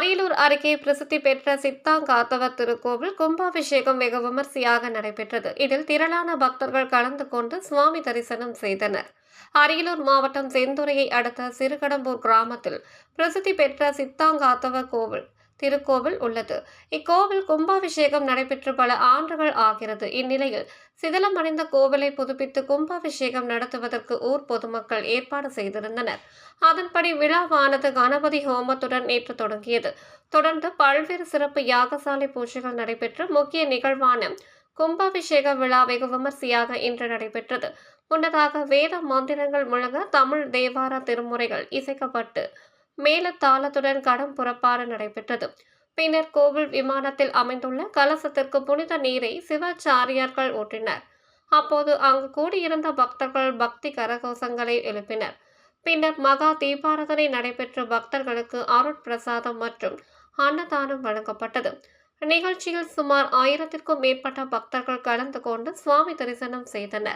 அரியலூர் அருகே பிரசித்தி பெற்ற சித்தாங்காத்தவ திருக்கோவில் கும்பாபிஷேகம் வெகு விமர்சையாக நடைபெற்றது. இதில் திரளான பக்தர்கள் கலந்து கொண்டு சுவாமி தரிசனம் செய்தனர். அரியலூர் மாவட்டம் செந்துறையை அடுத்த சிறுகடம்பூர் கிராமத்தில் பிரசித்தி பெற்ற சித்தாங்காத்தவ கோவில் திருக்கோவில் உள்ளது. இக்கோவில் கும்பாபிஷேகம் நடைபெற்று பல ஆண்டுகள் ஆகிறது. இந்நிலையில் சிதிலமடைந்த கோவிலை புதுப்பித்து கும்பாபிஷேகம் நடத்துவதற்கு ஊர் பொதுமக்கள் ஏற்பாடு செய்திருந்தனர். அதன்படி விழாவானது கணபதி ஹோமத்துடன் நேற்று தொடங்கியது. தொடர்ந்து பல்வேறு சிறப்பு யாகசாலை பூஜைகள் நடைபெற்று முக்கிய நிகழ்வான கும்பாபிஷேக விழா வெகு விமர்சையாக இன்று நடைபெற்றது. முன்னதாக வேத மந்திரங்கள் முழங்க தமிழ் தேவார திருமுறைகள் இசைக்கப்பட்டு மேலத்தாளத்துடன் கடம் புறப்பாடு நடைபெற்றது. பின்னர் கோவில் விமானத்தில் அமைந்துள்ள கலசத்திற்கு புனித நீரை சிவாச்சாரியார்கள் ஊற்றினர் அப்போது அங்கு கூடியிருந்த பக்தர்கள் பக்தி கரகோசங்களை எழுப்பினர். பின்னர் மகா தீபாரதனை நடைபெற்ற பக்தர்களுக்கு அருட்பிரசாதம் மற்றும் அன்னதானம் வழங்கப்பட்டது. நிகழ்ச்சியில் சுமார் ஆயிரத்திற்கும் மேற்பட்ட பக்தர்கள் கலந்து கொண்டு சுவாமி தரிசனம் செய்தனர்.